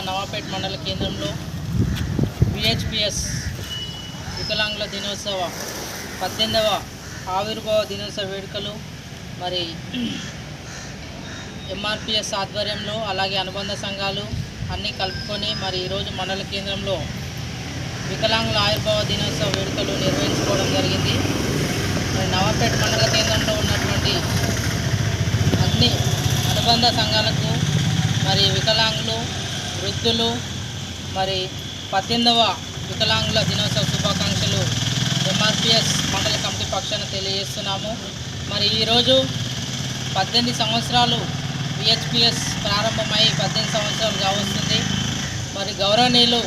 నవాపేట్ మండల కేంద్రంలో విహెచ్పిఎస్ వికలాంగుల దినోత్సవ పద్దెనిమిదవ ఆవిర్భావ దినోత్సవ వేడుకలు మరి ఎంఆర్పిఎస్ ఆధ్వర్యంలో అలాగే అనుబంధ సంఘాలు అన్నీ కలుపుకొని మరి ఈరోజు మండల కేంద్రంలో వికలాంగుల ఆవిర్భావ దినోత్సవ వేడుకలు నిర్వహించుకోవడం జరిగింది. మరి నవాపేట మండల కేంద్రంలో ఉన్నటువంటి అన్ని అనుబంధ సంఘాలకు మరి వికలాంగులు వృద్ధులు మరి పద్దెనిమిదవ వికలాంగుల దినోత్సవ శుభాకాంక్షలు ఎంఆర్పిఎస్ మండల కమిటీ పక్షాన తెలియజేస్తున్నాము. మరి ఈరోజు పద్దెనిమిది సంవత్సరాలు విహెచ్పిఎస్ ప్రారంభమై పద్దెనిమిది సంవత్సరాలు కావస్తుంది. మరి గౌరవనీయులు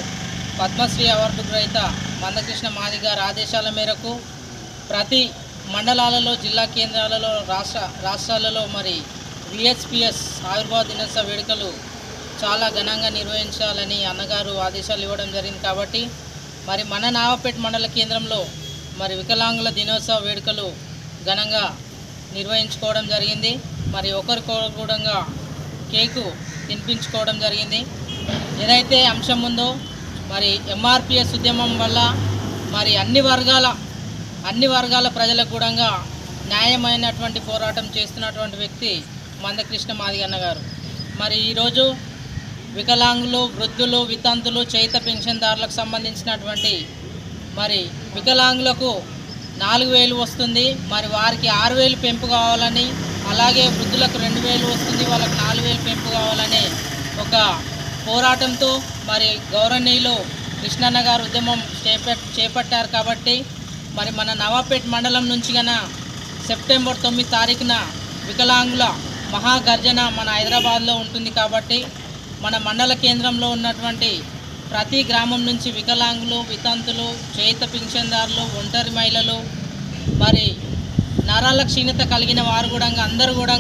పద్మశ్రీ అవార్డు గ్రహీత మందకృష్ణ మాది గారి ఆదేశాల మేరకు ప్రతి మండలాలలో జిల్లా కేంద్రాలలో రాష్ట్ర రాష్ట్రాలలో మరి విహెచ్పిఎస్ ఆవిర్భావ దినోత్సవ వేడుకలు చాలా ఘనంగా నిర్వహించాలని అన్నగారు ఆదేశాలు ఇవ్వడం జరిగింది కాబట్టి మరి మన నావపేట మండల కేంద్రంలో మరి వికలాంగుల దినోత్సవ వేడుకలు ఘనంగా నిర్వహించుకోవడం జరిగింది. మరి ఒకరికొకరు కేకు తినిపించుకోవడం జరిగింది. ఏదైతే అంశం ఉందో మరి ఎంఆర్పిఎస్ ఉద్యమం వల్ల మరి అన్ని వర్గాల అన్ని వర్గాల ప్రజలకు కూడా న్యాయమైనటువంటి పోరాటం చేస్తున్నటువంటి వ్యక్తి మందకృష్ణ మాదిగన్న గారు మరి ఈరోజు వికలాంగులు వృద్ధులు వితంతులు చేత పెన్షన్దారులకు సంబంధించినటువంటి మరి వికలాంగులకు నాలుగు వేలు వస్తుంది. మరి వారికి ఆరు వేలు పెంపు కావాలని అలాగే వృద్ధులకు రెండు వేలు వస్తుంది. వాళ్ళకి నాలుగు వేలు పెంపు కావాలని ఒక పోరాటంతో మరి గౌరవనీయులు కృష్ణన్న గారు ఉద్యమం చేపట్ చేపట్టారు కాబట్టి మరి మన నవాపేట్ మండలం నుంచి గన సెప్టెంబర్ తొమ్మిది తారీఖున వికలాంగుల మహాగర్జన మన హైదరాబాద్లో ఉంటుంది కాబట్టి మన మండల కేంద్రంలో ఉన్నటువంటి ప్రతి గ్రామం నుంచి వికలాంగులు వితంతులు చేత పింఛన్దారులు ఒంటరి మహిళలు మరి నరాల క్షీణత కలిగిన వారు కూడా అందరూ కూడా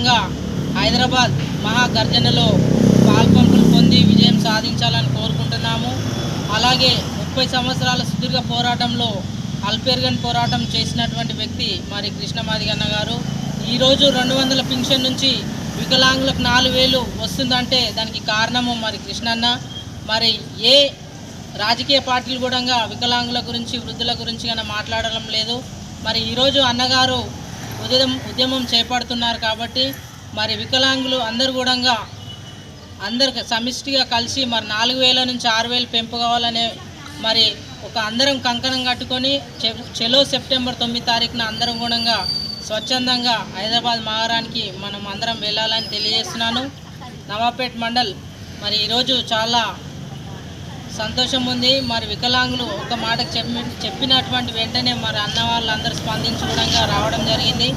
హైదరాబాద్ మహాగర్జనలో పాల్పంపులు పొంది విజయం సాధించాలని కోరుకుంటున్నాము. అలాగే ముప్పై సంవత్సరాల సుదీర్ఘ పోరాటంలో అల్పేర్గన్ పోరాటం చేసినటువంటి వ్యక్తి మరి కృష్ణమాదిగన్న గారు. ఈరోజు రెండు వందల పింఛన్ నుంచి వికలాంగులకు నాలుగు వేలు వస్తుందంటే దానికి కారణము మరి కృష్ణన్న. మరి ఏ రాజకీయ పార్టీలు కూడా వికలాంగుల గురించి వృద్ధుల గురించి కానీ మాట్లాడడం లేదు. మరి ఈరోజు అన్నగారు ఉదయం ఉద్యమం చేపడుతున్నారు కాబట్టి మరి వికలాంగులు అందరు కూడా అందరికి సమిష్టిగా కలిసి మరి నాలుగు వేల నుంచి ఆరు వేలు పెంపు కావాలనే మరి ఒక అందరం కంకణం కట్టుకొని చె- చెలో సెప్టెంబర్ తొమ్మిది తారీఖున అందరం గుణంగా స్వచ్ఛందంగా హైదరాబాద్ మహారానికి మనం అందరం వెళ్ళాలని తెలియజేస్తున్నాను. నవాపేట్ మండల్ మరి ఈరోజు చాలా సంతోషం ఉంది. మరి వికలాంగులు ఒక మాటకు చెప్పి చెప్పినటువంటి వెంటనే మరి అన్న వాళ్ళందరూ స్పందించడంగా రావడం జరిగింది.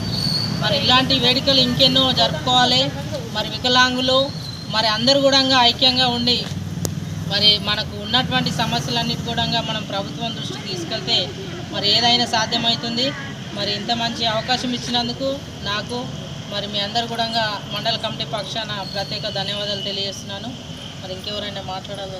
మరి ఇలాంటి వేడుకలు ఇంకెన్నో జరుపుకోవాలి. మరి వికలాంగులు మరి అందరు కూడా ఐక్యంగా ఉండి మరి మనకు ఉన్నటువంటి సమస్యలన్నిటి కూడా మనం ప్రభుత్వం దృష్టికి తీసుకెళ్తే మరి ఏదైనా సాధ్యమవుతుంది. మరి ఇంత మంచి అవకాశం ఇచ్చినందుకు నాకు మరి మీ అందరు కూడా మండల కమిటీ పక్షాన ప్రత్యేక ధన్యవాదాలు తెలియజేస్తున్నాను. మరి ఇంకెవరైనా మాట్లాడాలో